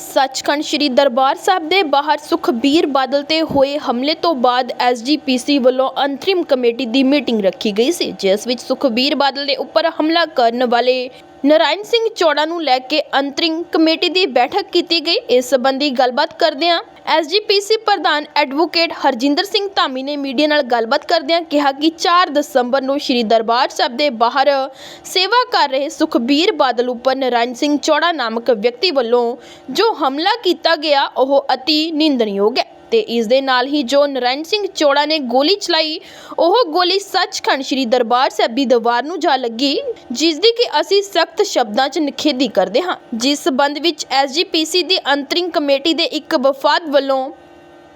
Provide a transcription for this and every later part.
ਸੱਚਖੰਡ ਸ੍ਰੀ ਦਰਬਾਰ ਸਾਹਿਬ ਦੇ ਬਾਹਰ ਸੁਖਬੀਰ ਬਾਦਲ ਤੇ ਹੋਏ ਹਮਲੇ ਤੋਂ ਬਾਅਦ ਐਸਜੀਪੀਸੀ ਵੱਲੋਂ ਅੰਤਰਿਮ ਕਮੇਟੀ ਦੀ ਮੀਟਿੰਗ ਰੱਖੀ ਗਈ ਸੀ, ਜਿਸ ਵਿੱਚ ਸੁਖਬੀਰ ਬਾਦਲ ਦੇ ਉੱਪਰ ਹਮਲਾ ਕਰਨ ਵਾਲੇ ਨਰਾਇਣ ਸਿੰਘ ਚੌੜਾ ਨੂੰ ਲੈ ਕੇ ਅੰਤਰਿਮ ਕਮੇਟੀ ਦੀ ਬੈਠਕ ਕੀਤੀ ਗਈ। ਇਸ ਸੰਬੰਧੀ ਗੱਲਬਾਤ ਕਰਦਿਆਂ ਐਸਜੀਪੀਸੀ ਪ੍ਰਧਾਨ ਐਡਵੋਕੇਟ ਹਰਜਿੰਦਰ ਸਿੰਘ ਧਾਮੀ ਨੇ ਮੀਡੀਆ ਨਾਲ ਗੱਲਬਾਤ ਕਰਦਿਆਂ ਕਿਹਾ ਕਿ 4 ਦਸੰਬਰ ਨੂੰ ਸ੍ਰੀ ਦਰਬਾਰ ਸਾਹਿਬ ਦੇ ਬਾਹਰ ਸੇਵਾ ਕਰ ਰਹੇ ਸੁਖਬੀਰ ਬਾਦਲ ਉੱਪਰ ਨਰਾਇਣ ਸਿੰਘ ਚੌੜਾ ਨਾਮਕ ਵਿਅਕਤੀ ਵੱਲੋਂ ਜੋ ਹਮਲਾ ਕੀਤਾ ਗਿਆ, ਉਹ ਅਤੀ ਨਿੰਦਣਯੋਗ ਹੈ। ਤੇ ਇਸ ਦੇ ਨਾਲ ਹੀ ਜੋ ਨਰਾਇਣ ਸਿੰਘ ਚੋੜਾ ਨੇ ਗੋਲੀ ਚਲਾਈ, ਉਹ ਗੋਲੀ ਸੱਚਖੰਡ ਸ੍ਰੀ ਦਰਬਾਰ ਸਾਹਿਬ ਦੀ ਦੀਵਾਰ ਨੂੰ ਜਾ ਲੱਗੀ ਜਿਸ ਦੀ ਕਿ ਅਸੀਂ ਸਖਤ ਸ਼ਬਦਾਂ 'ਚ ਨਿਖੇਧੀ ਕਰਦੇ ਹਾਂ। ਜਿਸ ਸਬੰਧ ਵਿੱਚ ਐਸਜੀਪੀਸੀ ਦੀ ਅੰਤਰਿੰਗ ਕਮੇਟੀ ਦੇ ਇੱਕ ਵਫਾਦ ਵੱਲੋਂ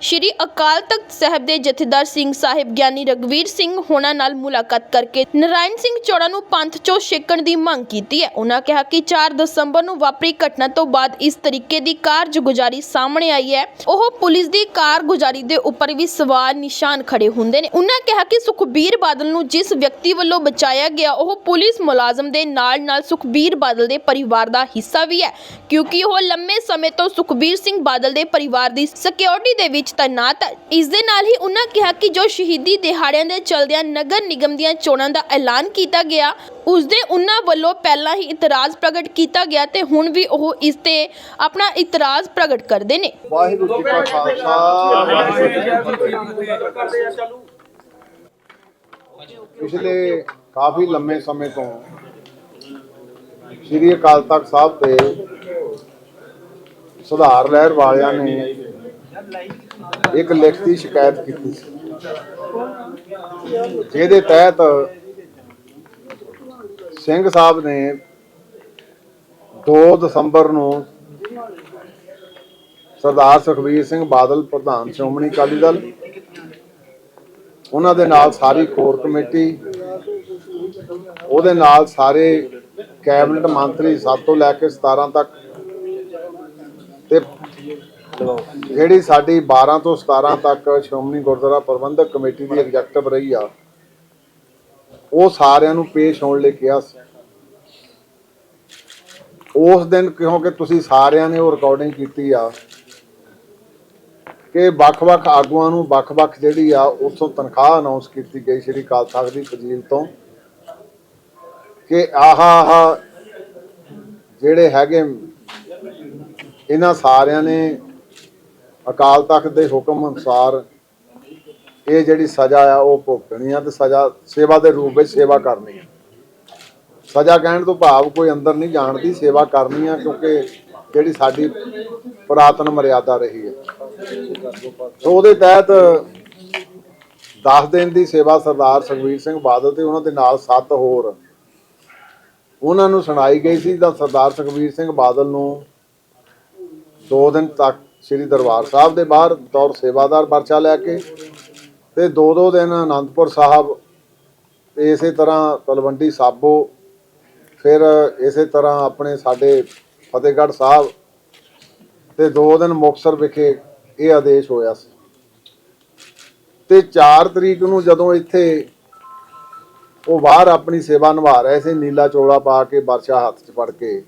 ਸ਼੍ਰੀ ਅਕਾਲ ਤਖਤ ਸਾਹਿਬ ਦੇ ਜਥੇਦਾਰ ਸਿੰਘ ਸਾਹਿਬ ਗਿਆਨੀ ਰਗਵੀਰ ਸਿੰਘ ਹੋਣਾ ਨਾਲ ਮੁਲਾਕਾਤ ਕਰਕੇ ਨਰਾਇਣ ਸਿੰਘ ਚੌੜਾ ਨੂੰ ਪੰਥ ਚੋਂ ਛੇਕਣ ਦੀ ਮੰਗ ਕੀਤੀ ਹੈ। ਉਹਨਾਂ ਕਿਹਾ ਕਿ 4 ਦਸੰਬਰ ਨੂੰ ਵਾਪਰੀ ਘਟਨਾ ਤੋਂ ਬਾਅਦ ਇਸ ਤਰੀਕੇ ਦੀ ਕਾਰਜਗੁਜ਼ਾਰੀ ਸਾਹਮਣੇ ਆਈ ਹੈ। ਉਹ ਪੁਲਿਸ ਦੀ ਕਾਰਗੁਜ਼ਾਰੀ ਦੇ ਉੱਪਰ ਵੀ ਸਵਾਲ ਨਿਸ਼ਾਨ ਖੜੇ ਹੁੰਦੇ ਨੇ। ਉਹਨਾਂ ਕਿਹਾ ਕਿ ਸੁਖਬੀਰ ਬਾਦਲ ਨੂੰ ਜਿਸ ਵਿਅਕਤੀ ਵੱਲੋਂ ਬਚਾਇਆ ਗਿਆ, ਉਹ ਪੁਲਿਸ ਮੁਲਾਜ਼ਮ ਦੇ ਨਾਲ ਨਾਲ ਸੁਖਬੀਰ ਬਾਦਲ ਦੇ ਪਰਿਵਾਰ ਦਾ ਹਿੱਸਾ ਵੀ ਹੈ। ਕਿਉਂਕਿ ਉਹ ਲੰਮੇ ਸਮੇਂ ਤੋਂ ਸੁਖਬੀਰ ਸਿੰਘ ਬਾਦਲ ਦੇ ਪਰਿਵਾਰ ਦੀ ਸਿਕਿਉਰਿਟੀ ਦੇ ਵਿੱਚ ਤੈਨਾਤ ਇਸ ਦੇ ਨਾਲ ਹੀ ਉਨ੍ਹਾਂ ਕਿਹਾ ਕਿ ਜੋ ਸ਼ਹੀਦੀ ਦਿਹਾੜਿਆਂ ਦੇ ਚਲਦਿਆਂ ਨਗਰ ਨਿਗਮ ਦੀਆਂ ਚੋਣਾਂ ਦਾ ਐਲਾਨ ਕੀਤਾ ਗਿਆ, ਉਸ ਦੇ ਉਹਨਾਂ ਵੱਲੋਂ ਪਹਿਲਾਂ ਹੀ ਇਤਰਾਜ਼ ਪ੍ਰਗਟ ਕੀਤਾ ਗਿਆ ਤੇ ਹੁਣ ਵੀ ਉਹ ਇਸ ਤੇ ਆਪਣਾ ਇਤਰਾਜ਼ ਪ੍ਰਗਟ ਕਰਦੇ ਨੇ। ਵਾਹਿਗੁਰੂ ਜੀ ਕਾ ਖਾਲਸਾ, ਵਾਹਿਗੁਰੂ ਜੀ ਕੀ ਫਤਿਹ। ਪਿਛਲੇ ਕਾਫੀ ਲੰਮੇ ਸਮੇਂ ਤੋਂ ਸ੍ਰੀ ਅਕਾਲ ਤਖਤ ਸਾਹਿਬ ਤੇ ਸੁਧਾਰ ਲਹਿਰ ਵਾਲਿਆਂ ਨੇ ਇੱਕ ਲਿਖਤੀ ਸ਼ਿਕਾਇਤ ਕੀਤੀ ਸੀ। ਜਿਹਦੇ ਤਹਿਤ ਸਿੰਘ ਸਾਹਿਬ ਨੇ 2 ਦਸੰਬਰ ਨੂੰ ਸਰਦਾਰ ਸੁਖਬੀਰ ਸਿੰਘ ਬਾਦਲ, ਪ੍ਰਧਾਨ ਸ਼੍ਰੋਮਣੀ ਅਕਾਲੀ ਦਲ, ਉਹਨਾਂ ਦੇ ਨਾਲ ਸਾਰੀ ਕੋਰ ਕਮੇਟੀ, ਉਹਦੇ ਨਾਲ ਸਾਰੇ ਕੈਬਨਿਟ ਮੰਤਰੀ 7 ਤੋਂ ਲੈ ਕੇ 17 ਤੱਕ ਤੇ ਜਿਹੜੀ ਸਾਡੀ 12 ਤੋਂ 17 ਤੱਕ ਸ਼੍ਰੋਮਣੀ ਗੁਰਦੁਆਰਾ ਪ੍ਰਬੰਧਕ ਕਮੇਟੀ ਦੀ ਐਗਜ਼ੈਕਟਿਵ ਰਹੀ ਆ, ਉਹ ਸਾਰਿਆਂ ਨੂੰ ਪੇਸ਼ ਹੋਣ ਲਈ ਕਿਹਾ ਸੀ। ਉਸ ਦਿਨ ਕਿਉਂਕਿ ਤੁਸੀਂ ਸਾਰਿਆਂ ਨੇ ਉਹ ਰਿਕਾਰਡਿੰਗ ਕੀਤੀ ਆ ਕਿ ਵੱਖ-ਵੱਖ ਆਗੂਆਂ ਨੂੰ ਵੱਖ-ਵੱਖ ਜਿਹੜੀ ਆ, ਉਥੋਂ ਤਨਖਾਹ ਅਨਾਉਂਸ ਕੀਤੀ ਗਈ ਸ਼੍ਰੀ ਅਕਾਲ ਤਖਤ ਦੀ ਫਜ਼ੀਲ ਤੋਂ ਕਿ ਆਹਾ ਆਹਾ ਜਿਹੜੇ ਹੈਗੇ, ਇਹਨਾਂ ਸਾਰਿਆਂ ਨੇ ਅਕਾਲ ਤਖਤ ਦੇ ਹੁਕਮ ਅਨੁਸਾਰ ਇਹ ਜਿਹੜੀ ਸਜ਼ਾ ਆ ਉਹ ਭੁਗਤਣੀ ਆ ਤੇ ਸਜ਼ਾ, ਸੇਵਾ ਦੇ ਰੂਪ ਵਿੱਚ ਸੇਵਾ ਕਰਨੀ ਆ। ਸਜ਼ਾ ਕਹਿਣ ਤੋਂ ਭਾਵ ਕੋਈ ਅੰਦਰ ਨਹੀਂ ਜਾਣ ਦੀ ਸੇਵਾ ਕਰਨੀ ਆ ਕਿਉਂਕਿ ਜਿਹੜੀ ਸਾਡੀ ਪੁਰਾਤਨ ਮਰਿਆਦਾ ਰਹੀ ਹੈ ਸੋ ਉਹਦੇ ਤਹਿਤ 10 ਦਿਨ ਦੀ ਸੇਵਾ ਸਰਦਾਰ ਸੁਖਬੀਰ ਸਿੰਘ ਬਾਦਲ ਤੇ ਉਹਨਾਂ ਦੇ ਨਾਲ 7 ਹੋਰ ਉਹਨਾਂ ਨੂੰ ਸੁਣਾਈ ਗਈ ਸੀ ਤਾਂ ਸਰਦਾਰ ਸੁਖਬੀਰ ਸਿੰਘ ਬਾਦਲ ਨੂੰ 2 ਦਿਨ ਤੱਕ ਸ੍ਰੀ ਦਰਬਾਰ ਸਾਹਿਬ ਦੇ ਬਾਹਰ ਤੌਰ ਸੇਵਾਦਾਰ ਪਰਚਾ ਲੈ ਕੇ ਤੇ 2-2 ਦਿਨ ਆਨੰਦਪੁਰ ਸਾਹਿਬ ਤੇ ਇਸੇ ਤਰ੍ਹਾਂ ਤਲਵੰਡੀ ਸਾਬੋ, ਫਿਰ ਇਸੇ ਤਰ੍ਹਾਂ ਆਪਣੇ ਸਾਡੇ ਫਤਿਹਗੜ੍ਹ ਸਾਹਿਬ ਤੇ ਦੋ ਦਿਨ ਮੁਕਤਸਰ ਵਿਖੇ ਇਹ ਆਦੇਸ਼ ਹੋਇਆ ਸੀ। ਤੇ 4 ਤਰੀਕ ਨੂੰ ਜਦੋਂ ਇੱਥੇ ਉਹ ਬਾਹਰ ਆਪਣੀ ਸੇਵਾ ਨਿਭਾ ਰਹੇ ਸੀ, ਨੀਲਾ ਚੋਲਾ ਪਾ ਕੇ, ਵਰਸ਼ਾ ਹੱਥ 'ਚ ਫੜ ਕੇ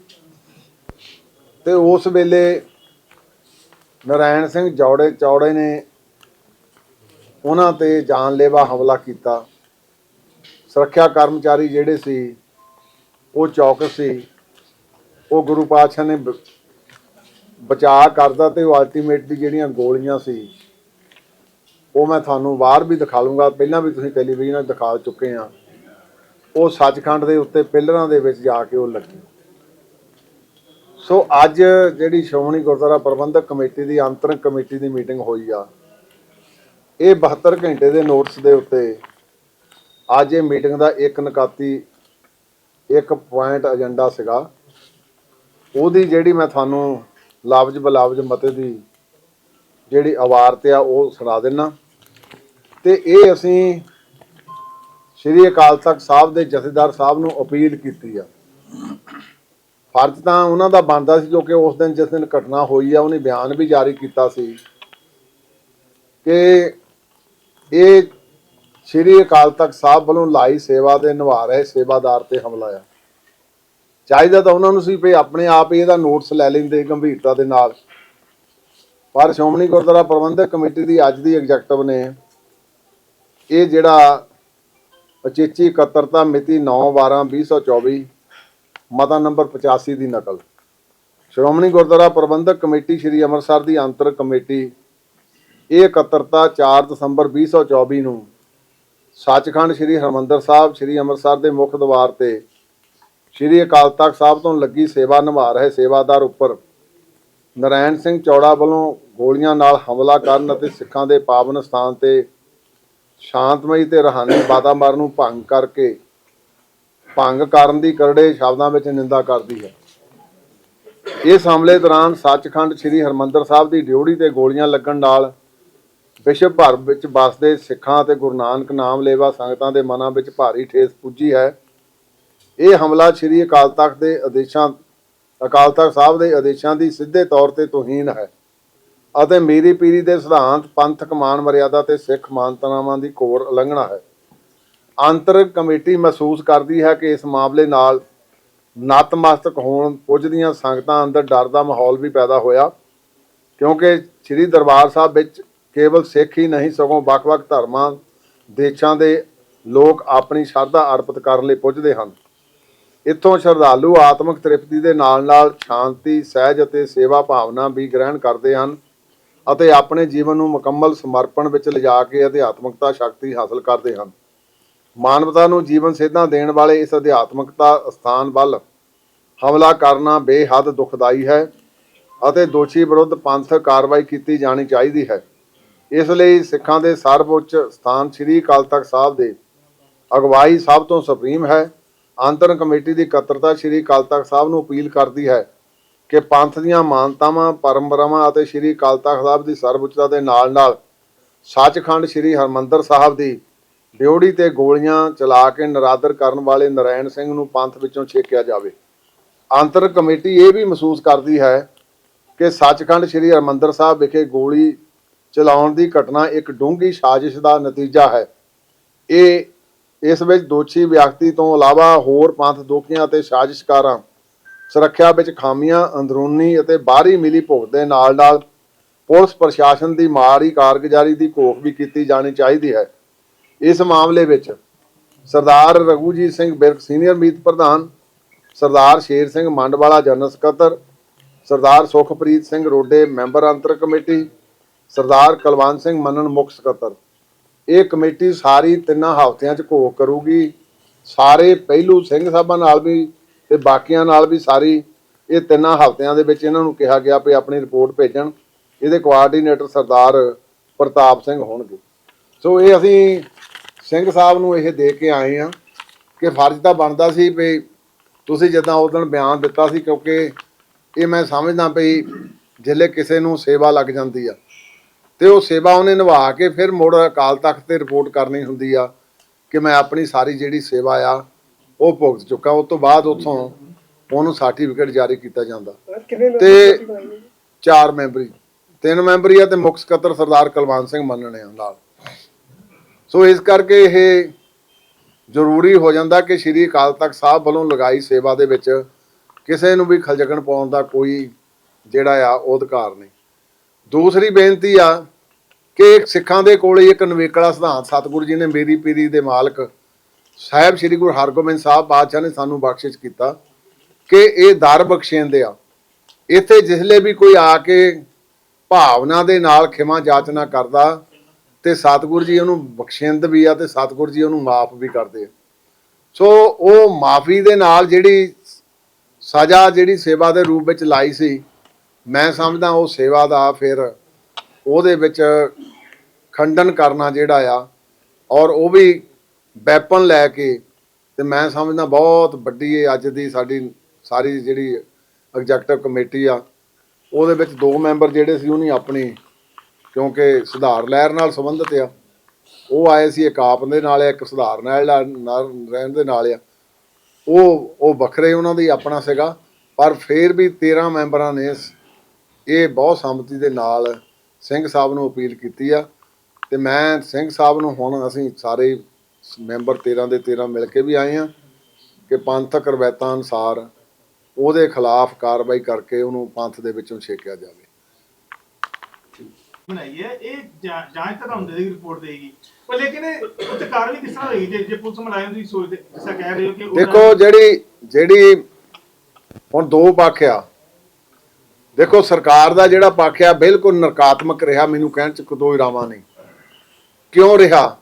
ਤੇ ਉਸ ਵੇਲੇ ਨਰਾਇਣ ਸਿੰਘ ਜੌੜੇ ਚੌੜੇ ਨੇ ਉਹਨਾਂ ਤੇ ਜਾਨਲੇਵਾ ਹਮਲਾ ਕੀਤਾ। ਸੁਰੱਖਿਆ ਕਰਮਚਾਰੀ ਜਿਹੜੇ ਸੀ, ਉਹ ਚੌਕਸ ਸੀ। ਉਹ ਗੁਰੂ ਪਾਤਸ਼ਾਹ ਨੇ ਬਚਾਅ ਕਰਦਾ ਤੇ ਉਹ ਅਲਟੀਮੇਟਲੀ ਜਿਹੜੀਆਂ ਗੋਲੀਆਂ ਸੀ, ਉਹ ਮੈਂ ਤੁਹਾਨੂੰ ਬਾਹਰ ਵੀ ਦਿਖਾ ਲੂੰਗਾ ਪਹਿਲਾਂ ਵੀ ਤੁਸੀਂ ਟੈਲੀਵਿਜ਼ਨ 'ਤੇ ਦਿਖਾ ਚੁੱਕੇ ਆ ਉਹ ਸੱਚਖੰਡ ਦੇ ਉੱਤੇ ਪਿੱਲਰਾਂ ਦੇ ਵਿੱਚ ਜਾ ਕੇ ਉਹ ਲੱਗੀ। ਸੋ ਅੱਜ ਜਿਹੜੀ ਸ਼੍ਰੋਮਣੀ ਗੁਰਦੁਆਰਾ ਪ੍ਰਬੰਧਕ ਕਮੇਟੀ ਦੀ ਅੰਤਰਿਮ ਕਮੇਟੀ ਦੀ ਮੀਟਿੰਗ ਹੋਈ ਆ। ਇਹ 72 ਘੰਟੇ ਦੇ ਨੋਟਸ ਦੇ ਉੱਤੇ ਅੱਜ ਇਹ ਮੀਟਿੰਗ ਦਾ ਇੱਕ ਨਕਾਤੀ, ਇੱਕ ਪੁਆਇੰਟ ਏਜੰਡਾ ਸੀਗਾ। ਉਹਦੀ ਜਿਹੜੀ ਮੈਂ ਤੁਹਾਨੂੰ ਲਫ਼ਜ਼ ਬਲਾਵਜ਼ ਮਤੇ ਦੀ ਜਿਹੜੀ ਆਵਾਰਤ ਆ, ਉਹ ਸੁਣਾ ਦੇਣਾ ਤੇ ਇਹ ਅਸੀਂ ਸ਼੍ਰੀ ਅਕਾਲ ਤਖਤ ਸਾਹਿਬ ਦੇ ਜਥੇਦਾਰ ਸਾਹਿਬ ਨੂੰ ਅਪੀਲ ਕੀਤੀ ਆ। ਫਰਜ਼ ਤਾਂ ਉਹਨਾਂ ਦਾ ਬਣਦਾ ਸੀ ਕਿਉਂਕਿ ਉਸ ਦਿਨ ਜਿਸ ਦਿਨ ਘਟਨਾ ਹੋਈ ਆ, ਉਹਨੇ ਬਿਆਨ ਵੀ ਜਾਰੀ ਕੀਤਾ ਸੀ ਕਿ ਇਹ ਸ਼੍ਰੀ ਅਕਾਲ ਤਖਤ ਸਾਹਿਬ ਵੱਲੋਂ ਲਾਈ ਸੇਵਾ ਦੇ ਨਿਭਾ ਰਹੇ ਸੇਵਾਦਾਰ ਤੇ ਹਮਲਾ ਆ। ਚਾਹੀਦਾ ਤਾਂ ਉਹਨਾਂ ਨੂੰ ਸੀ ਵੀ ਆਪਣੇ ਆਪ ਹੀ ਇਹਦਾ ਨੋਟਿਸ ਲੈ ਲੈਂਦੇ ਗੰਭੀਰਤਾ ਦੇ ਨਾਲ। ਪਰ ਸ਼੍ਰੋਮਣੀ ਗੁਰਦੁਆਰਾ ਪ੍ਰਬੰਧਕ ਕਮੇਟੀ ਦੀ ਅੱਜ ਦੀ ਐਗਜ਼ੈਕਟਿਵ ਨੇ ਇਹ ਜਿਹੜਾ ਉਚੇਚੀ ਇਕੱਤਰਤਾ ਮਿਤੀ 9/12/2024 ਮਤਾ ਨੰਬਰ 85 ਦੀ ਨਕਲ। ਸ਼੍ਰੋਮਣੀ ਗੁਰਦੁਆਰਾ ਪ੍ਰਬੰਧਕ ਕਮੇਟੀ ਸ੍ਰੀ ਅੰਮ੍ਰਿਤਸਰ ਦੀ ਅੰਤਰ ਕਮੇਟੀ, ਇਹ ਇਕੱਤਰਤਾ 4 ਦਸੰਬਰ 2024 ਨੂੰ ਸੱਚਖੰਡ ਸ੍ਰੀ ਹਰਮੰਦਰ ਸਾਹਿਬ, ਸ੍ਰੀ ਅੰਮ੍ਰਿਤਸਰ ਦੇ ਮੁੱਖ ਦਵਾਰ ਤੇ ਸ੍ਰੀ ਅਕਾਲ ਤਖਤ ਸਾਹਿਬ ਤੋਂ ਲੱਗੀ ਸੇਵਾ ਨਿਭਾ ਰਹੇ ਸੇਵਾਦਾਰ ਉੱਪਰ ਨਰਾਇਣ ਸਿੰਘ ਚੌੜਾ ਵੱਲੋਂ ਗੋਲੀਆਂ ਨਾਲ ਹਮਲਾ ਕਰਨ ਅਤੇ ਸਿੱਖਾਂ ਦੇ ਪਾਵਨ ਸਥਾਨ ਤੇ ਸ਼ਾਂਤਮਈ ਤੇ ਰਹਾਨੀ ਵਾਤਾਵਰਣ ਨੂੰ ਭੰਗ ਕਰਕੇ ਭੰਗ ਕਰਨ ਦੀ ਕਰੜੇ ਸ਼ਬਦਾਂ ਵਿੱਚ ਨਿੰਦਾ ਕਰਦੀ ਹੈ। ਇਸ ਹਮਲੇ ਦੌਰਾਨ ਸੱਚਖੰਡ ਸ੍ਰੀ ਹਰਮੰਦਰ ਸਾਹਿਬ ਦੀ ਡਿਊੜੀ ਤੇ ਗੋਲੀਆਂ ਲੱਗਣ ਨਾਲ ਵਿਸ਼ਵ ਭਰ ਵਿੱਚ ਵਸਦੇ ਸਿੱਖਾਂ ਅਤੇ ਗੁਰੂ ਨਾਨਕ ਨਾਮ ਲੇਵਾ ਸੰਗਤਾਂ ਦੇ ਮਨਾਂ ਵਿੱਚ ਭਾਰੀ ਠੇਸ ਪੁੱਜੀ ਹੈ। ਇਹ ਹਮਲਾ ਸ੍ਰੀ ਅਕਾਲ ਤਖਤ ਦੇ ਆਦੇਸ਼ਾਂ ਅਕਾਲ ਤਖਤ ਸਾਹਿਬ ਦੇ ਆਦੇਸ਼ਾਂ ਦੀ ਸਿੱਧੇ ਤੌਰ ਤੇ ਤੋਹੀਨ ਹੈ ਅਤੇ ਮੀਰੀ ਪੀਰੀ ਦੇ ਸਿਧਾਂਤ, ਪੰਥਕ ਮਾਨ ਮਰਿਆਦਾ ਤੇ ਸਿੱਖ ਮਾਨਤਾਵਾਂ ਦੀ ਕੋਰ ਉਲੰਘਣਾ ਹੈ। ਅੰਤਰ ਕਮੇਟੀ ਮਹਿਸੂਸ ਕਰਦੀ ਹੈ ਕਿ ਇਸ ਮਾਮਲੇ ਨਾਲ ਨਤਮਸਤਕ ਹੋਣ ਪੁੱਜਦੀਆਂ ਸੰਗਤਾਂ ਅੰਦਰ ਡਰ ਦਾ ਮਾਹੌਲ ਵੀ ਪੈਦਾ ਹੋਇਆ, ਕਿਉਂਕਿ ਸ੍ਰੀ ਦਰਬਾਰ ਸਾਹਿਬ ਵਿੱਚ ਕੇਵਲ ਸਿੱਖ ਹੀ ਨਹੀਂ, ਸਗੋਂ ਵੱਖ-ਵੱਖ ਧਰਮਾਂ, ਦੇਸ਼ਾਂ ਦੇ ਲੋਕ ਆਪਣੀ ਸ਼ਰਧਾ ਅਰਪਿਤ ਕਰਨ ਲਈ ਪੁੱਜਦੇ ਹਨ। ਇੱਥੋਂ ਸ਼ਰਧਾਲੂ ਆਤਮਿਕ ਤ੍ਰਿਪਤੀ ਦੇ ਨਾਲ-ਨਾਲ ਸ਼ਾਂਤੀ, ਸਹਿਜ ਅਤੇ ਸੇਵਾ ਭਾਵਨਾ ਵੀ ਗ੍ਰਹਿਣ ਕਰਦੇ ਹਨ ਅਤੇ ਆਪਣੇ ਜੀਵਨ ਨੂੰ ਮੁਕੰਮਲ ਸਮਰਪਣ ਵਿੱਚ ਲਿਜਾ ਕੇ ਅਧਿਆਤਮਿਕਤਾ, ਸ਼ਕਤੀ ਹਾਸਲ ਕਰਦੇ ਹਨ। ਮਾਨਵਤਾ ਨੂੰ ਜੀਵਨ ਸੇਧਾਂ ਦੇਣ ਵਾਲੇ ਇਸ ਅਧਿਆਤਮਕਤਾ ਸਥਾਨ ਵੱਲ ਹਮਲਾ ਕਰਨਾ ਬੇਹੱਦ ਦੁਖਦਾਈ ਹੈ ਅਤੇ ਦੋਸ਼ੀ ਵਿਰੁੱਧ ਪੰਥਕ ਕਾਰਵਾਈ ਕੀਤੀ ਜਾਣੀ ਚਾਹੀਦੀ ਹੈ। ਇਸ ਲਈ ਸਿੱਖਾਂ ਦੇ ਸਰਵਉੱਚ ਸਥਾਨ ਸ੍ਰੀ ਅਕਾਲ ਤਖਤ ਸਾਹਿਬ ਦੇ ਅਗਵਾਈ ਸਭ ਤੋਂ ਸੁਪਰੀਮ ਹੈ। ਅੰਤਰ ਕਮੇਟੀ ਦੀ ਇਕੱਤਰਤਾ ਸ੍ਰੀ ਅਕਾਲ ਤਖਤ ਸਾਹਿਬ ਨੂੰ ਅਪੀਲ ਕਰਦੀ ਹੈ ਕਿ ਪੰਥ ਦੀਆਂ ਮਾਨਤਾਵਾਂ, ਪਰੰਪਰਾਵਾਂ ਅਤੇ ਸ੍ਰੀ ਅਕਾਲ ਤਖਤ ਸਾਹਿਬ ਦੀ ਸਰਵਉੱਚਤਾ ਦੇ ਨਾਲ-ਨਾਲ ਸੱਚਖੰਡ ਸ੍ਰੀ ਹਰਮੰਦਰ ਸਾਹਿਬ ਦੀ ਡਿਊਟੀ ਤੇ ਗੋਲੀਆਂ ਚਲਾ ਕੇ ਨਰਾਦਰ ਕਰਨ ਵਾਲੇ ਨਰਾਇਣ ਸਿੰਘ ਨੂੰ ਪੰਥ ਵਿੱਚੋਂ ਛੇਕਿਆ ਜਾਵੇ। ਅੰਤਰ ਕਮੇਟੀ ਇਹ ਵੀ ਮਹਿਸੂਸ ਕਰਦੀ ਹੈ ਕਿ ਸੱਚਖੰਡ ਸ੍ਰੀ ਹਰਮੰਦਰ ਸਾਹਿਬ ਵਿਖੇ ਗੋਲੀ ਚਲਾਉਣ ਦੀ ਘਟਨਾ ਇੱਕ ਡੂੰਘੀ ਸਾਜ਼ਿਸ਼ ਦਾ ਨਤੀਜਾ ਹੈ। ਇਹ, ਇਸ ਵਿੱਚ ਦੋਸ਼ੀ ਵਿਅਕਤੀ ਤੋਂ ਇਲਾਵਾ ਹੋਰ ਪੰਥ ਦੋਖੀਆਂ ਅਤੇ ਸਾਜ਼ਿਸ਼ਕਾਰਾਂ, ਸੁਰੱਖਿਆ ਵਿੱਚ ਖਾਮੀਆਂ, ਅੰਦਰੂਨੀ ਅਤੇ ਬਾਹਰੀ ਮਿਲੀ ਭੁਗਤ ਦੇ ਨਾਲ-ਨਾਲ ਪੁਲਿਸ ਪ੍ਰਸ਼ਾਸਨ ਦੀ ਮਾੜੀ ਕਾਰਗੁਜ਼ਾਰੀ ਦੀ ਘੋਖ ਵੀ ਕੀਤੀ ਜਾਣੀ ਚਾਹੀਦੀ ਹੈ। ਇਸ ਮਾਮਲੇ ਵਿੱਚ ਸਰਦਾਰ ਰਘੂਜੀਤ ਸਿੰਘ ਬਿਰਕ ਸੀਨੀਅਰ ਮੀਤ ਪ੍ਰਧਾਨ, ਸਰਦਾਰ ਸ਼ੇਰ ਸਿੰਘ ਮੰਡਵਾਲਾ ਜਨਰਲ ਸਕੱਤਰ, ਸਰਦਾਰ ਸੁਖਪ੍ਰੀਤ ਸਿੰਘ ਰੋਡੇ ਮੈਂਬਰ ਅੰਤਰ ਕਮੇਟੀ, ਸਰਦਾਰ ਕੁਲਵੰਤ ਸਿੰਘ ਮੰਨਣ ਮੁੱਖ ਸਕੱਤਰ। ਇਹ ਕਮੇਟੀ ਸਾਰੀ ਤਿੰਨਾਂ ਹਫ਼ਤਿਆਂ 'ਚ ਘੋਖ ਕਰੂਗੀ। ਸਾਰੇ ਪਹਿਲੂ ਸਿੰਘ ਸਾਹਿਬਾਂ ਨਾਲ ਵੀ ਤੇ ਬਾਕੀਆਂ ਨਾਲ ਵੀ ਸਾਰੀ ਇਹ ਤਿੰਨਾਂ ਹਫ਼ਤਿਆਂ ਦੇ ਵਿੱਚ ਇਹਨਾਂ ਨੂੰ ਕਿਹਾ ਗਿਆ ਵੀ ਆਪਣੀ ਰਿਪੋਰਟ ਭੇਜਣ। ਇਹਦੇ ਕੋਆਰਡੀਨੇਟਰ ਸਰਦਾਰ ਪ੍ਰਤਾਪ ਸਿੰਘ ਹੋਣਗੇ। ਸੋ ਇਹ ਅਸੀਂ ਸਿੰਘ ਸਾਹਿਬ ਨੂੰ ਇਹ ਦੇ ਕੇ ਆਏ ਆ ਕਿ ਫਰਜ਼ ਤਾਂ ਬਣਦਾ ਸੀ ਵੀ ਤੁਸੀਂ ਜਿੱਦਾਂ ਉਸ ਦਿਨ ਬਿਆਨ ਦਿੱਤਾ ਸੀ ਕਿਉਂਕਿ ਇਹ ਮੈਂ ਸਮਝਦਾ ਵੀ ਜਿੱਲੇ ਕਿਸੇ ਨੂੰ ਸੇਵਾ ਲੱਗ ਜਾਂਦੀ ਆ। ਤੇ ਉਹ ਸੇਵਾ ਉਹਨੇ ਨਿਭਾ ਕੇ ਫਿਰ ਮੁੜ ਅਕਾਲ ਤਖਤ ਤੇ ਰਿਪੋਰਟ ਕਰਨੀ ਹੁੰਦੀ ਆ ਕਿ ਮੈਂ ਆਪਣੀ ਸਾਰੀ ਜਿਹੜੀ ਸੇਵਾ ਆ ਉਹ ਭੁਗਤ ਚੁੱਕਾ। ਉਸ ਤੋਂ ਬਾਅਦ ਉੱਥੋਂ ਉਹਨੂੰ ਸਰਟੀਫਿਕੇਟ ਜਾਰੀ ਕੀਤਾ ਜਾਂਦਾ। ਤੇ-? ਚਾਰ ਮੈਂਬਰੀ। ਤਿੰਨ ਮੈਂਬਰੀ ਆ ਤੇ ਮੁੱਖ ਸਕੱਤਰ ਸਰਦਾਰ ਕੁਲਵੰਤ ਸਿੰਘ ਮੰਨਣੇ ਆ ਨਾਲ। ਸੋ ਇਸ ਕਰਕੇ ਇਹ ਜ਼ਰੂਰੀ ਹੋ ਜਾਂਦਾ ਕਿ ਸ਼੍ਰੀ ਅਕਾਲ ਤਖਤ ਸਾਹਿਬ ਵੱਲੋਂ ਲਗਾਈ ਸੇਵਾ ਦੇ ਵਿੱਚ ਕਿਸੇ ਨੂੰ ਵੀ ਖਲਜਗਣ ਪਾਉਣ ਦਾ ਕੋਈ ਜਿਹੜਾ ਆ, ਉਹ ਅਧਿਕਾਰ ਨਹੀਂ। ਦੂਸਰੀ ਬੇਨਤੀ ਆ ਕਿ ਸਿੱਖਾਂ ਦੇ ਕੋਲ ਇੱਕ ਨਵੇਕਲਾ ਸਿਧਾਂਤ, ਸਤਿਗੁਰੂ ਜੀ ਨੇ ਮੇਰੀ ਪੀਰੀ ਦੇ ਮਾਲਕ ਸਾਹਿਬ ਸ੍ਰੀ ਗੁਰੂ ਹਰਗੋਬਿੰਦ ਸਾਹਿਬ ਬਾਦਸ਼ਾਹ ਨੇ ਸਾਨੂੰ ਬਖਸ਼ਿਸ਼ ਕੀਤਾ ਕਿ ਇਹ ਦਰ ਬਖਸ਼ੇਂਦੇ ਆ। ਇੱਥੇ ਜਿਸਲੇ ਵੀ ਕੋਈ ਆ ਕੇ ਭਾਵਨਾ ਦੇ ਨਾਲ ਖਿਮਾ ਜਾਚਨਾ ਕਰਦਾ ਤੇ ਸਤਿਗੁਰੂ ਜੀ ਉਹਨੂੰ ਬਖਸ਼ਿੰਦ ਵੀ ਆ ਤੇ ਸਤਿਗੁਰੂ ਜੀ ਉਹਨੂੰ ਮਾਫ ਵੀ ਕਰਦੇ ਆ। ਸੋ ਉਹ ਮਾਫੀ ਦੇ ਨਾਲ ਜਿਹੜੀ ਸਜ਼ਾ, ਜਿਹੜੀ ਸੇਵਾ ਦੇ ਰੂਪ ਵਿੱਚ ਲਾਈ ਸੀ, ਮੈਂ ਸਮਝਦਾ ਉਹ ਸੇਵਾ ਦਾ ਫਿਰ ਉਹਦੇ ਵਿੱਚ ਖੰਡਨ ਕਰਨਾ ਜਿਹੜਾ ਆ ਔਰ ਉਹ ਵੀ ਵੈਪਨ ਲੈ ਕੇ ਤੇ ਮੈਂ ਸਮਝਦਾ ਬਹੁਤ ਵੱਡੀ ਇਹ ਅੱਜ ਦੀ ਸਾਡੀ ਸਾਰੀ ਜਿਹੜੀ ਐਗਜ਼ੈਕਟਿਵ ਕਮੇਟੀ ਆ, ਉਹਦੇ ਵਿੱਚ ਦੋ ਮੈਂਬਰ ਜਿਹੜੇ ਸੀ ਉਹਨੇ ਆਪਣੀ ਕਿਉਂਕਿ ਸੁਧਾਰ ਲਹਿਰ ਨਾਲ ਸੰਬੰਧਿਤ ਆ। ਉਹ ਆਏ ਸੀ ਇੱਕ ਆਪ ਦੇ ਨਾਲ ਆ, ਇੱਕ ਸੁਧਾਰ ਨਾਲ ਨਾਲ ਰਹਿਣ ਦੇ ਨਾਲ ਆ। ਉਹ ਉਹ ਵੱਖਰੇ ਉਹਨਾਂ ਦੀ ਆਪਣਾ ਸੀਗਾ ਪਰ ਫਿਰ ਵੀ 13 ਮੈਂਬਰਾਂ ਨੇ ਇਸ- ਇਹ ਬਹੁਤ ਸੰਮਤੀ ਦੇ ਨਾਲ ਸਿੰਘ ਸਾਹਿਬ ਨੂੰ ਅਪੀਲ ਕੀਤੀ ਆ। ਤੇ ਮੈਂ ਸਿੰਘ ਸਾਹਿਬ ਨੂੰ ਹੁਣ ਅਸੀਂ ਸਾਰੇ ਮੈਂਬਰ 13 ਦੇ 13 ਮਿਲ ਕੇ ਵੀ ਆਏ ਆ ਕਿ ਪੰਥਕ ਰਵਾਇਤਾਂ ਅਨੁਸਾਰ ਉਹਦੇ ਖਿਲਾਫ ਕਾਰਵਾਈ ਕਰਕੇ ਉਹਨੂੰ ਪੰਥ ਦੇ ਵਿੱਚੋਂ ਛੇਕਿਆ ਜਾਵੇ। ਬਣਾਈ ਹੈ, ਇਹ ਜਾਂ- ਜਾਂਚ ਤਾਂ ਤੁਹਾਨੂੰ ਦੇਗੀ ਰਿਪੋਰਟ ਦੇਗੀ। ਪਰ ਲੇਕਿਨ ਇਹ ਉੱਤੇ ਕਾਰਵਾਈ ਕਿਸ ਤਰ੍ਹਾਂ ਹੋਏਗੀ? ਜੇ ਜੇ ਪੁਲਿਸ ਮੁਲਾਜ਼ਮ ਤੁਸੀਂ ਸੋਚਦੇ ਜਿਸਾ ਕਹਿ ਰਹੇ ਹੋ ਕਿ ਉਹਨਾਂ- ਦੇਖੋ, ਜਿਹੜੀ ਜਿਹੜੀ ਹੁਣ ਦੋ ਪੱਖ ਆ। ਦੇਖੋ, ਸਰਕਾਰ ਦਾ ਜਿਹੜਾ ਪੱਖ ਆ, ਬਿਲਕੁਲ ਨਕਾਰਾਤਮਕ ਰਿਹਾ, ਮੈਨੂੰ ਕਹਿਣ ਚ ਕੋਈ ਰਾਵਾ ਨਹੀਂ। ਕਿਉਂ ਰਿਹਾ?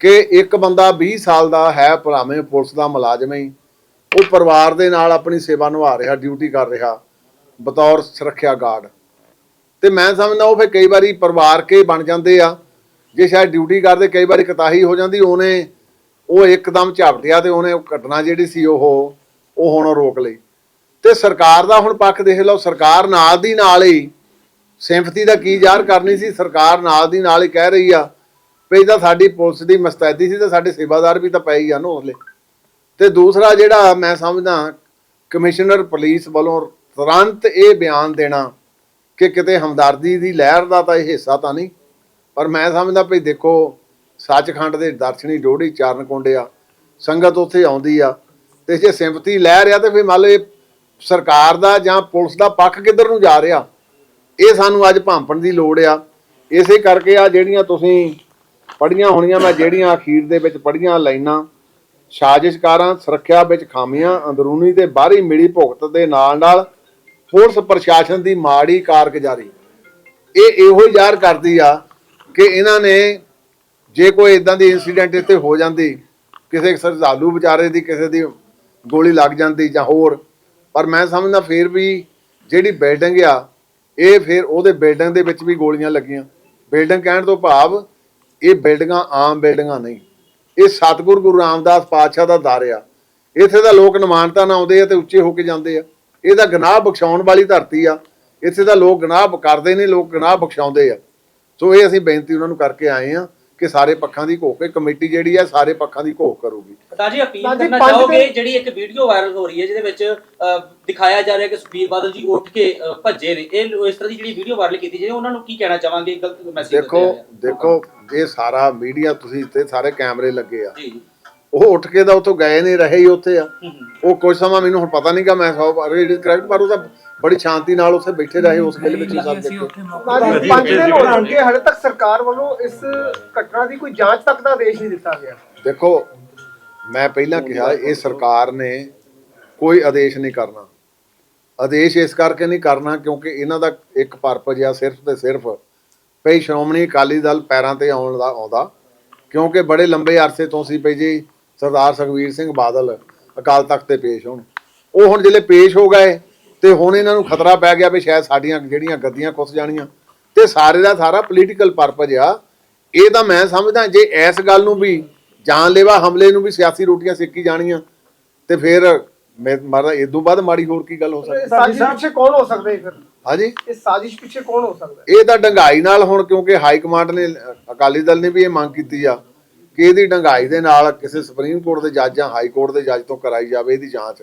ਕਿ ਇੱਕ ਬੰਦਾ 20 ਸਾਲ ਦਾ ਹੈ, ਭਰਾਵੇਂ ਪੁਲਿਸ ਦਾ ਮੁਲਾਜ਼ਮ ਹੀ ਉਹ ਪਰਿਵਾਰ ਦੇ ਨਾਲ ਆਪਣੀ ਸੇਵਾ ਨਿਭਾ ਰਿਹਾ, ਡਿਊਟੀ ਕਰ ਰਿਹਾ। ਬਤੌਰ ਸੁਰੱਖਿਆ ਗਾਰਡ। ਤੇ ਮੈਂ ਸਮਝਦਾ ਉਹ ਫਿਰ ਕਈ ਵਾਰੀ ਪਰਿਵਾਰ ਕੇ ਬਣ ਜਾਂਦੇ ਆ। ਜੇ ਸ਼ਾਇਦ ਡਿਊਟੀ ਕਰਦੇ, ਕਈ ਵਾਰੀ ਕਤਾਹੀ ਹੋ ਜਾਂਦੀ, ਉਹਨੇ ਉਹ ਇੱਕਦਮ ਝਾਪਟਿਆ ਤੇ ਉਹਨੇ ਉਹ ਘਟਨਾ ਜਿਹੜੀ ਸੀ ਉਹ ਉਹ ਹੁਣ ਰੋਕ ਲਈ। ਤੇ ਸਰਕਾਰ ਦਾ ਹੁਣ ਪੱਖ ਦੇਖ ਲਓ, ਸਰਕਾਰ ਨਾਲ ਦੀ ਨਾਲ ਹੀ ਸਿੰਪਥੀ ਦਾ ਕੀ ਜ਼ਾਹਰ ਕਰਨੀ ਸੀ, ਸਰਕਾਰ ਨਾਲ ਦੀ ਨਾਲ ਹੀ ਕਹਿ ਰਹੀ ਆ ਵੀ ਤਾਂ ਸਾਡੀ ਪੁਲਿਸ ਦੀ ਮਸਤੈਦੀ ਸੀ ਤਾਂ ਸਾਡੇ ਸੇਵਾਦਾਰ ਵੀ ਤਾਂ ਪਏ ਹੀ ਆ ਨਾ ਉਹਲੇ ਤੇ ਦੂਸਰਾ ਜਿਹੜਾ ਮੈਂ ਸਮਝਦਾ, ਕਮਿਸ਼ਨਰ ਪੁਲਿਸ ਵੱਲੋਂ ਤੁਰੰਤ ਇਹ ਬਿਆਨ ਦੇਣਾ ਕਿ ਕਿਤੇ ਹਮਦਰਦੀ ਦੀ ਲਹਿਰ ਦਾ ਤਾਂ ਇਹ ਹਿੱਸਾ ਤਾਂ ਨਹੀਂ। ਪਰ ਮੈਂ ਸਮਝਦਾ ਭਈ ਦੇਖੋ, ਸੱਚਖੰਡ ਦੇ ਦਰਸ਼ਨੀ ਡੋੜੀ ਚਾਰਨ ਕੁੰਡਿਆ, ਸੰਗਤ ਉੱਥੇ ਆਉਂਦੀ ਆ, ਤੇ ਜੇ ਸਿੰਪਥੀ ਲੈ ਰਿਹਾ ਤੇ ਫਿਰ ਮੰਨ ਲਓ ਇਹ ਸਰਕਾਰ ਦਾ ਜਾਂ ਪੁਲਿਸ ਦਾ ਪੱਖ ਕਿੱਧਰ ਨੂੰ ਜਾ ਰਿਹਾ। ਇਹ ਸਾਨੂੰ ਅੱਜ ਭਾਂਪਣ ਦੀ ਲੋੜ ਆ। ਇਸੇ ਕਰਕੇ ਆ ਜਿਹੜੀਆਂ ਤੁਸੀਂ ਪੜੀਆਂ ਹੋਣੀਆਂ, ਮੈਂ ਜਿਹੜੀਆਂ ਅਖੀਰ ਦੇ ਵਿੱਚ ਪੜੀਆਂ ਲਾਈਨਾਂ, ਸਾਜ਼ਿਸ਼ਕਾਰਾਂ, ਸੁਰੱਖਿਆ ਵਿੱਚ ਖਾਮੀਆਂ, ਅੰਦਰੂਨੀ ਤੇ ਬਾਹਰੀ ਮਿਲੀ ਭੁਗਤ ਦੇ ਨਾਲ ਨਾਲ ਪੁਲਿਸ ਪ੍ਰਸ਼ਾਸਨ ਦੀ ਮਾੜੀ ਕਾਰਗੁਜ਼ਾਰੀ। ਇਹ ਇਹੋ ਹੀ ਜ਼ਾਹਰ ਕਰਦੀ ਆ ਕਿ ਇਹਨਾਂ ਨੇ ਜੇ ਕੋਈ ਇਦਾਂ ਦੀ ਇਨਸੀਡੈਂਟ ਇੱਥੇ ਹੋ ਜਾਂਦੀ, ਕਿਸੇ ਸਰਦਾਲੂ ਵਿਚਾਰੇ ਦੀ, ਕਿਸੇ ਦੀ ਗੋਲੀ ਲੱਗ ਜਾਂਦੀ ਜਾਂ ਹੋਰ, ਪਰ ਮੈਂ ਸਮਝਦਾ ਫੇਰ ਵੀ ਜਿਹੜੀ ਬਿਲਡਿੰਗ ਆ, ਇਹ ਫਿਰ ਉਹਦੇ ਬਿਲਡਿੰਗ ਦੇ ਵਿੱਚ ਵੀ ਗੋਲੀਆਂ ਲੱਗੀਆਂ। ਬਿਲਡਿੰਗ ਕਹਿਣ ਤੋਂ ਭਾਵ ਇਹ ਬਿਲਡਿੰਗਾਂ ਆਮ ਬਿਲਡਿੰਗਾਂ ਨਹੀਂ। ਇਹ ਸਤਿਗੁਰੂ ਗੁਰੂ ਰਾਮਦਾਸ ਪਾਤਸ਼ਾਹ ਦਾ ਦਰ ਆ। ਇੱਥੇ ਦਾ ਲੋਕ ਨਿਮਾਨਤਾ ਨਾਲ ਆਉਂਦੇ ਆ ਤੇ ਉੱਚੇ ਹੋ ਕੇ ਜਾਂਦੇ ਆ। ਇਹਦਾ ਗੁਨਾਹ ਬਖਸ਼ਾਉਣ ਵਾਲੀ ਧਰਤੀ ਆ। ਇੱਥੇ ਦਾ ਲੋਕ ਗੁਨਾਹ ਕਰਦੇ ਨੇ ਲੋਕ ਗੁਨਾਹ ਬਖਸ਼ਾਉਂਦੇ ਆ। ਸੋ ਇਹ ਅਸੀਂ ਬੇਨਤੀ ਉਹਨਾਂ ਨੂੰ ਕਰਕੇ ਆਏ ਆ ਕਿ ਸਾਰੇ ਪੱਖਾਂ ਦੀ ਘੋਖ ਕਮੇਟੀ ਜਿਹੜੀ ਆ ਸਾਰੇ ਪੱਖਾਂ ਦੀ ਘੋਖ ਕਰੂਗੀ। ਜੀ ਅਪੀਲ ਜੀ ਕਰਨਾ ਚਾਹੋਗੇ ਜਿਹੜੀ ਇੱਕ ਵੀਡੀਓ ਵਾਇਰਲ ਹੋ ਰਹੀ ਹੈ ਜਿਹਦੇ ਵਿੱਚ ਦਿਖਾਇਆ ਜਾ ਰਿਹਾ ਕਿ ਸੁਖਬੀਰ ਬਾਦਲ ਜੀ ਉੱਠ ਕੇ ਭੱਜੇ ਨੇ। ਇਹ ਇਸ ਤਰ੍ਹਾਂ ਦੀ ਜਿਹੜੀ ਵੀਡੀਓ ਵਾਇਰਲ ਕੀਤੀ ਜਿਹੜੀ ਉਹਨਾਂ ਨੂੰ ਕੀ ਕਹਿਣਾ ਚਾਹਾਂਗੇ? ਗਲਤ ਮੈਸੇਜ ਦੇਖੋ ਦੇਖੋ ਇਹ ਸਾਰਾ ਮੀਡੀਆ ਤੁਸੀਂ ਤੇ ਸਾਰੇ ਕੈਮਰੇ ਲੱਗੇ ਆ। ਜੀ ਜੀ। ਉਹ ਉੱਠ ਕੇ ਤਾਂ ਉੱਥੋਂ ਗਏ ਨਹੀਂ ਰਹੇ ਹੀ ਉੱਥੇ ਆ। ਉਹ ਕੁਝ ਸਮਾਂ ਮੈਨੂੰ ਹੁਣ ਪਤਾ ਨਹੀਂਗਾ ਮੈਂ ਸੌ ਕਰੈਕਟ ਪਰ ਉਹ ਤਾਂ ਬੜੀ ਸ਼ਾਂਤੀ ਨਾਲ ਉੱਥੇ ਬੈਠੇ ਰਹੇ ਉਸ ਵੇਲੇ ਵਿੱਚ ਸਭ ਦੇਖੇ। ਨਾਜੀ ਪੰਜ ਦਿਨ ਹੋ ਜਾਣਗੇ ਹਾਲੇ ਤੱਕ ਸਰਕਾਰ ਵੱਲੋਂ ਇਸ ਘਟਨਾ ਦੀ ਕੋਈ ਜਾਂਚ ਤੱਕ ਦਾ ਆਦੇਸ਼ ਨਹੀਂ ਦਿੱਤਾ ਗਿਆ। ਦੇਖੋ ਮੈਂ ਪਹਿਲਾਂ ਕਿਹਾ ਇਹ ਸਰਕਾਰ ਨੇ ਕੋਈ ਆਦੇਸ਼ ਨਹੀਂ ਕਰਨਾ। ਆਦੇਸ਼ ਇਸ ਕਰਕੇ ਨਹੀਂ ਕਰਨਾ ਕਿਉਂਕਿ ਇਹਨਾਂ ਦਾ ਇੱਕ ਪਰਪਸ ਆ ਸਿਰਫ ਤੇ ਸਿਰਫ ਭਈ ਸ਼੍ਰੋਮਣੀ ਅਕਾਲੀ ਦਲ ਪੈਰਾਂ ਤੇ ਆਉਣ ਦਾ ਆਉਂਦਾ। ਕਿਉਂਕਿ ਬੜੇ ਲੰਬੇ ਅਰਸੇ ਤੋਂ ਸੀ ਭਈ ਜੀ ਸਰਦਾਰ ਸੁਖਵੀਰ ਸਿੰਘ ਬਾਦਲ ਅਕਾਲ ਤਖਤ ਤੇ ਪੇਸ਼ ਹੋਣ। ਉਹ ਹੁਣ ਜਿਹੜੇ ਪੇਸ਼ ਹੋ ਗਏ ਤੇ ਹੁਣ ਇਹਨਾਂ ਨੂੰ ਖਤਰਾ ਪੈ ਗਿਆ ਵੀ ਸ਼ਾਇਦ ਸਾਡੀਆਂ ਜਿਹੜੀਆਂ ਗੱਦੀਆਂ ਖੁੱਸ ਜਾਣੀਆਂ। ਤੇ ਸਾਰੇ ਦਾ ਸਾਰਾ ਪੋਲੀਟੀਕਲ ਪਰਪਸ ਆ। ਇਹ ਤਾਂ ਮੈਂ ਸਮਝਦਾ ਜੇ ਇਸ ਗੱਲ ਨੂੰ ਵੀ ਜਾਨਲੇਵਾ ਹਮਲੇ ਨੂੰ ਵੀ ਸਿਆਸੀ ਰੋਟੀਆਂ ਸਿੱਕੀ ਜਾਣੀਆਂ ਤੇ ਫਿਰ ਮੈਂ ਮਾਰਾ ਇਦੋਂ ਬਾਅਦ ਮਾੜੀ ਹੋਰ ਕੀ ਗੱਲ ਹੋ ਸਕਦੀ? ਸਾਜ਼ਿਸ਼ ਪਿੱਛੇ ਕੌਣ ਹੋ ਸਕਦਾ ਫਿਰ? ਹਾਂਜੀ। ਇਸ ਸਾਜ਼ਿਸ਼ ਪਿੱਛੇ ਕੌਣ ਹੋ ਸਕਦਾ? ਇਹ ਤਾਂ ਡੰਗਾਈ ਨਾਲ ਹੁਣ ਕਿਉਂਕਿ ਹਾਈ ਕਮਾਂਡ ਨੇ ਅਕਾਲੀ ਦਲ ਨੇ ਵੀ ਇਹ ਮੰਗ ਕੀਤੀ ਆ। ਕਿ ਇਹਦੀ ਡੰਗਾਈ ਦੇ ਨਾਲ ਕਿਸੇ ਸੁਪਰੀਮ ਕੋਰਟ ਦੇ ਜੱਜ ਜਾਂ ਹਾਈ ਕੋਰਟ ਦੇ ਜੱਜ ਤੋਂ ਕਰਾਈ ਜਾਵੇ ਇਹਦੀ ਜਾਂਚ?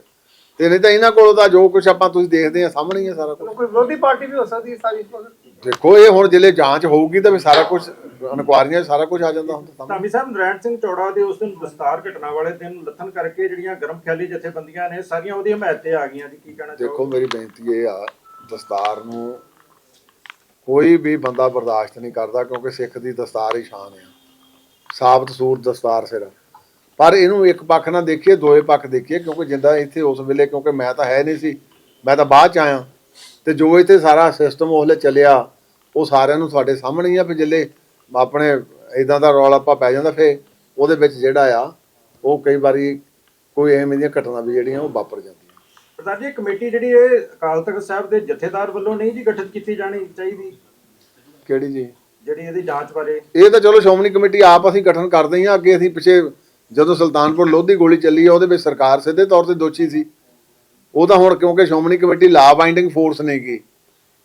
ਤੇ ਨਹੀਂ ਤਾਂ ਇਹਨਾਂ ਕੋਲੋਂ ਤਾਂ ਜੋ ਕੁਝ ਆਪਾਂ ਤੁਸੀਂ ਦੇਖਦੇ ਆ ਸਾਹਮਣੇ ਹੀ ਆ ਸਾਰਾ ਕੁਝ ਕੋਈ ਵਿਰੋਧੀ ਪਾਰਟੀ ਵੀ ਹੋ ਸਕਦੀ ਹੈ ਮਗਰ ਦੇਖੋ ਇਹ ਹੁਣ ਜਿਹੜੇ ਜਾਂਚ ਹੋਊਗੀ ਤਾਂ ਵੀ ਸਾਰਾ ਕੁਝ ਇਨਕੁਆਰੀਆਂ 'ਚ ਸਾਰਾ ਕੁਝ ਆ ਜਾਂਦਾ ਹੁੰਦਾ ਸਾਹਮਣੇ। ਧਾਮੀ ਸਾਹਿਬ ਨਰੈਣ ਸਿੰਘ ਚੌੜਾ ਦੇ ਉਸ ਦਿਨ ਦਸਤਾਰ ਘਟਨਾ ਵਾਲੇ ਦਿਨ ਲੱਥਨ ਕਰਕੇ ਜਿਹੜੀਆਂ ਗਰਮ ਖਿਆਲੀ ਜਥੇਬੰਦੀਆਂ ਨੇ ਸਾਰੀਆਂ ਉਹਦੀ ਹਮਾਇਤ ਤੇ ਆ ਗਈਆਂ ਜੀ ਕੀ ਕਹਿਣਾ ਦੇਖੋ ਚਾਹੋਗੇ? ਮੇਰੀ ਬੇਨਤੀ ਇਹ ਆ ਦਸਤਾਰ ਨੂੰ ਕੋਈ ਵੀ ਬੰਦਾ ਬਰਦਾਸ਼ਤ ਨਹੀਂ ਕਰਦਾ ਕਿਉਂਕਿ ਸਿੱਖ ਦੀ ਦਸਤਾਰ ਹੀ ਸ਼ਾਨ ਆ। ਸਾਬਤ ਸੂਰ ਦਸਤਾਰ ਸਿਰ ਪਰ ਇਹਨੂੰ ਇੱਕ ਪੱਖ ਨਾਲ ਦੇਖੀਏ ਦੋਏ ਪੱਖ ਦੇਖੀਏ ਕਿਉਂਕਿ ਜਿੰਦਾ ਇੱਥੇ ਉਸ ਵੇਲੇ ਕਿਉਂਕਿ ਮੈਂ ਤਾਂ ਹੈ ਨਹੀਂ ਸੀ ਮੈਂ ਤਾਂ ਬਾਅਦ ਚ ਆਇਆ। ਤੇ ਜੋ ਇੱਥੇ ਸਾਰਾ ਸਿਸਟਮ ਉਹਲੇ ਚੱਲਿਆ ਉਹ ਸਾਰਿਆਂ ਨੂੰ ਤੁਹਾਡੇ ਸਾਹਮਣੇ ਹੀ ਆ ਵੀ ਜਿੱਲੇ ਆਪਣੇ ਇਦਾਂ ਦਾ ਰੌਲਾ ਪਾ ਪੈ ਜਾਂਦਾ ਫੇ ਉਹਦੇ ਵਿੱਚ ਜਿਹੜਾ ਆ ਉਹ ਕਈ ਵਾਰੀ ਕੋਈ ਐਵੇਂ ਦੀਆਂ ਘਟਨਾ ਵੀ ਜਿਹੜੀਆਂ ਉਹ ਵਾਪਰ ਜਾਂਦੀਆਂ। ਪ੍ਰਧਾਨ ਜੀ ਕਮੇਟੀ ਜਿਹੜੀ ਇਹ ਅਕਾਲ ਤਖਤ ਸਾਹਿਬ ਦੇ ਜਥੇਦਾਰ ਵੱਲੋਂ ਨਹੀਂ ਜੀ ਗਠਿਤ ਕੀਤੀ ਜਾਣੀ ਚਾਹੀਦੀ? ਕਿਹੜੀ ਜੀ? ਜਿਹੜੀ ਇਹਦੀ ਜਾਂਚ ਬਾਰੇ ਇਹ ਤਾਂ ਚਲੋ ਸ਼੍ਰੋਮਣੀ ਕਮੇਟੀ ਆਪ ਅਸੀਂ ਗਠਨ ਕਰਦੇ ਹੀ ਅੱਗੇ ਅਸੀਂ ਪਿੱਛੇ ਜਦੋਂ ਸੁਲਤਾਨਪੁਰ ਲੋਧੀ ਗੋਲੀ ਚੱਲੀ ਆ ਉਹਦੇ ਵਿੱਚ ਸਰਕਾਰ ਸਿੱਧੇ ਤੌਰ ਤੇ ਦੋਸ਼ੀ ਸੀ। ਉਹ ਤਾਂ ਹੁਣ ਕਿਉਂਕਿ Shiromani committee law binding force ਨਹੀਂਗੀ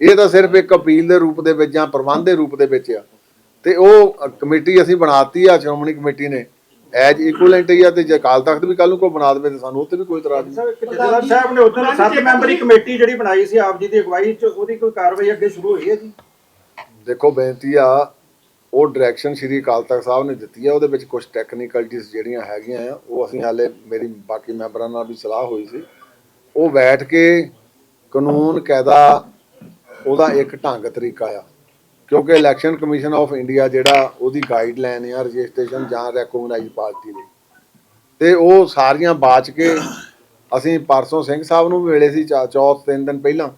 ਇਹ ਤਾਂ ਸਿਰਫ ਇੱਕ ਅਪੀਲ ਦੇ ਰੂਪ ਦੇ ਵਿੱਚ ਜਾਂ ਪ੍ਰਬੰਧ ਦੇ ਰੂਪ ਦੇ ਵਿੱਚ ਆ। ਤੇ ਉਹ ਕਮੇਟੀ ਅਸੀਂ ਬਣਾਤੀ ਆ ਸ਼੍ਰੋਮਣੀ ਕਮੇਟੀ ਨੇ। ਐਜ ਇਕੁਇਵਲੈਂਟ ਹੀ ਆ ਤੇ ਜੇ ਅਕਾਲ ਤਖਤ ਵੀ ਕੱਲ ਨੂੰ ਕੋਈ ਬਣਾ ਦੇਵੇ ਤੇ ਸਾਨੂੰ ਉੱਤੇ ਵੀ ਕੋਈ ਇਤਰਾਜ਼ ਨਹੀਂ। ਇੱਕ ਜਥੇਦਾਰ ਸਾਹਿਬ ਨੇ ਉਦੋਂ ਸੱਤ ਮੈਂਬਰੀ ਕਮੇਟੀ ਜਿਹੜੀ ਬਣਾਈ ਸੀ ਆਪ ਜੀ ਦੀ ਅਗਵਾਈ ਚ ਉਹਦੀ ਕੋਈ ਕਾਰਵਾਈ ਅੱਗੇ ਸ਼ੁਰੂ ਹੋਈ ਹੈ ਜੀ? ਦੇਖੋ ਬੇਨਤੀ ਆ, ਉਹ ਡਾਇਰੈਕਸ਼ਨ ਸ਼੍ਰੀ ਅਕਾਲ ਤਖਤ ਸਾਹਿਬ ਨੇ ਦਿੱਤੀ ਆ, ਉਹਦੇ ਵਿੱਚ ਕੁਝ ਟੈਕਨੀਕਲਟੀਜ਼ ਜਿਹੜੀਆਂ ਹੈਗੀਆਂ ਆ, ਉਹ ਅਸੀਂ ਹਾਲੇ ਮੇਰੀ ਬਾਕੀ ਮੈਂਬਰਾਂ ਨਾਲ ਵੀ ਸਲਾਹ ਹੋਈ ਸੀ। ਉਹ ਬੈਠ ਕੇ ਕਾਨੂੰਨ, ਕਾਇਦਾ, ਉਹਦਾ ਇੱਕ ਢੰਗ ਤਰੀਕਾ ਆ। ਕਿਉਂਕਿ ਇਲੈਕਸ਼ਨ ਕਮਿਸ਼ਨ ਆਫ ਇੰਡੀਆ ਜਿਹੜਾ ਉਹਦੀ ਗਾਈਡਲਾਈਨ ਆ ਰਜਿਸਟ੍ਰੇਸ਼ਨ ਜਾਂ ਰੈਕੋਗਨਾਈਜ਼ ਪਾਰਟੀ ਦੀ ਤੇ ਉਹ ਸਾਰੀਆਂ ਬਾਚ ਕੇ ਅਸੀਂ ਪਰਸੋਂ ਸਿੰਘ ਸਾਹਿਬ ਨੂੰ ਵੀ ਮਿਲੇ ਸੀ ਚਾ- ਚੌਥ ਤਿੰਨ ਦਿਨ ਪਹਿਲਾਂ।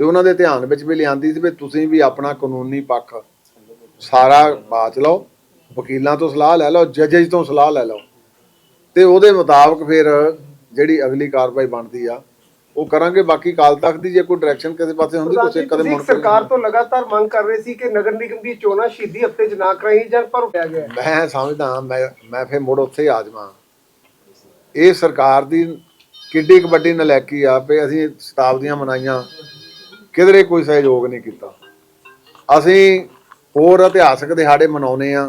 ਤੇ ਉਹਨਾਂ ਦੇ ਧਿਆਨ ਵਿੱਚ ਵੀ ਲਿਆਂਦੀ ਸੀ ਵੀ ਤੁਸੀਂ ਵੀ ਆਪਣਾ ਕਾਨੂੰਨੀ ਪੱਖ ਸਾਰਾ ਬਾਚ ਲਓ ਵਕੀਲਾਂ ਤੋਂ ਸਲਾਹ ਲੈ ਲਓ ਜੱਜਸ ਤੋਂ ਸਲਾਹ ਲੈ ਲਓ। ਤੇ ਉਹਦੇ ਮੁਤਾਬਕ ਫਿਰ ਜਿਹੜੀ ਅਗਲੀ ਕਾਰਵਾਈ ਬਣਦੀ ਆ ਉਹ ਕਰਾਂਗੇ। ਬਾਕੀ ਕਾਲ ਤੱਕ ਦੀ ਜੇ ਕੋਈ ਡਾਇਰੈਕਸ਼ਨ ਕਿਸੇ ਪਾਸੇ ਹੁੰਦੀ ਤੁਸੀਂ ਕਦੇ ਮੁੜ ਕੇ ਸਰਕਾਰ ਤੋਂ ਲਗਾਤਾਰ ਮੰਗ ਕਰ ਰਹੇ ਸੀ ਕਿ ਨਗਰ ਨਿਗਮ ਦੀ ਚੋਣਾਂ ਸ਼ਹੀਦੀ ਹਫ਼ਤੇ 'ਚ ਨਾ ਕਰਾਈ ਜਾਣ ਪਰ ਹੋਇਆ ਗਿਆ। ਮੈਂ ਸਮਝਦਾ ਮੈਂ ਮੈਂ ਫਿਰ ਮੁੜ ਉੱਥੇ ਆ ਜਾਵਾਂ ਇਹ ਸਰਕਾਰ ਦੀ ਕਿੱਡੀ ਵੱਡੀ ਨਲਾਇਕੀ ਆ ਵੀ ਅਸੀਂ ਸ਼ਤਾਬਦੀਆਂ ਮਨਾਈਆਂ ਕਿਧਰੇ ਕੋਈ ਸਹਿਯੋਗ ਨਹੀਂ ਕੀਤਾ। ਅਸੀਂ ਹੋਰ ਇਤਿਹਾਸਕ ਦਿਹਾੜੇ ਮਨਾਉਨੇ ਆ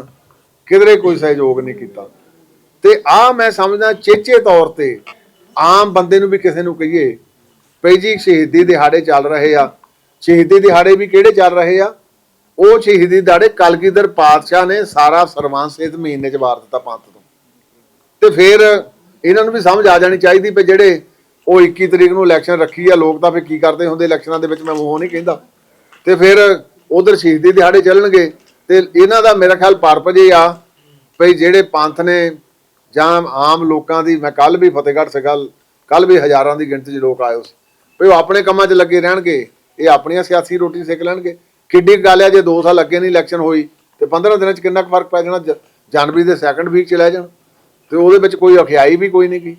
ਕਿਧਰੇ ਕੋਈ ਸਹਿਯੋਗ ਨਹੀਂ ਕੀਤਾ। ਤੇ ਆ ਮੈਂ ਸਮਝਦਾ ਚੇਚੇ ਤੌਰ ਤੇ ਆਮ ਬੰਦੇ ਨੂੰ ਵੀ ਕਿਸੇ ਨੂੰ ਕਹੀਏ ਪਈ ਜੀ ਸ਼ਹੀਦੀ ਦਿਹਾੜੇ ਚੱਲ ਰਹੇ ਆ। ਸ਼ਹੀਦੀ ਦਿਹਾੜੇ ਵੀ ਕਿਹੜੇ ਚੱਲ ਰਹੇ ਆ? ਉਹ ਸ਼ਹੀਦੀ ਦਿਹਾੜੇ ਕਲਗੀਧਰ ਪਾਤਸ਼ਾਹ ਨੇ ਸਾਰਾ ਸਰਵੰਸ ਇਸ ਮਹੀਨੇ ਚ ਵਾਰ ਦਿੱਤਾ ਪੰਥ ਤੋਂ। ਤੇ ਫਿਰ ਇਹਨਾਂ ਨੂੰ ਵੀ ਸਮਝ ਆ ਜਾਣੀ ਚਾਹੀਦੀ ਵੀ ਜਿਹੜੇ ਉਹ 21 ਤਰੀਕ ਨੂੰ ਇਲੈਕਸ਼ਨ ਰੱਖੀ ਆ, ਲੋਕ ਤਾਂ ਫਿਰ ਕੀ ਕਰਦੇ ਹੁੰਦੇ ਇਲੈਕਸ਼ਨਾਂ ਦੇ ਵਿੱਚ, ਮੈਂ ਉਹ ਨਹੀਂ ਕਹਿੰਦਾ। ਤੇ ਫਿਰ ਉਧਰ ਸ਼ਹੀਦੀ ਦਿਹਾੜੇ ਚੱਲਣਗੇ ਤੇ ਇਹਨਾਂ ਦਾ ਮੇਰਾ ਖਿਆਲ ਪਰਪਸ ਇਹ ਆ ਭਈ ਜਿਹੜੇ ਪੰਥ ਨੇ ਜਾਂ ਆਮ ਲੋਕਾਂ ਦੀ, ਮੈਂ ਕੱਲ ਵੀ ਫਤਿਹਗੜ੍ਹ ਸੀਗਾ ਕੱਲ ਵੀ ਹਜ਼ਾਰਾਂ ਦੀ ਗਿਣਤੀ 'ਚ ਲੋਕ ਆਏ ਸੀ। ਭਈ ਉਹ ਆਪਣੇ ਕੰਮਾਂ 'ਚ ਲੱਗੇ ਰਹਿਣਗੇ, ਇਹ ਆਪਣੀਆਂ ਸਿਆਸੀ ਰੋਟੀ ਸੇਕ ਲੈਣਗੇ। ਕਿੱਡੀ ਗੱਲ ਆ, ਜੇ 2 ਸਾਲ ਅੱਗੇ ਨਹੀਂ ਇਲੈਕਸ਼ਨ ਹੋਈ, ਤੇ 15 ਦਿਨਾਂ 'ਚ ਕਿੰਨਾ ਕੁ ਫ਼ਰਕ ਪੈ ਜਾਣਾ, ਜ- ਜਨਵਰੀ ਦੇ ਸੈਕੰਡ ਵੀਕ 'ਚ ਲੈ ਜਾਣ। ਤੇ ਉਹਦੇ ਵਿੱਚ ਕੋਈ ਅਖਿਆਈ ਵੀ ਕੋਈ ਨਹੀਂ ਕੀ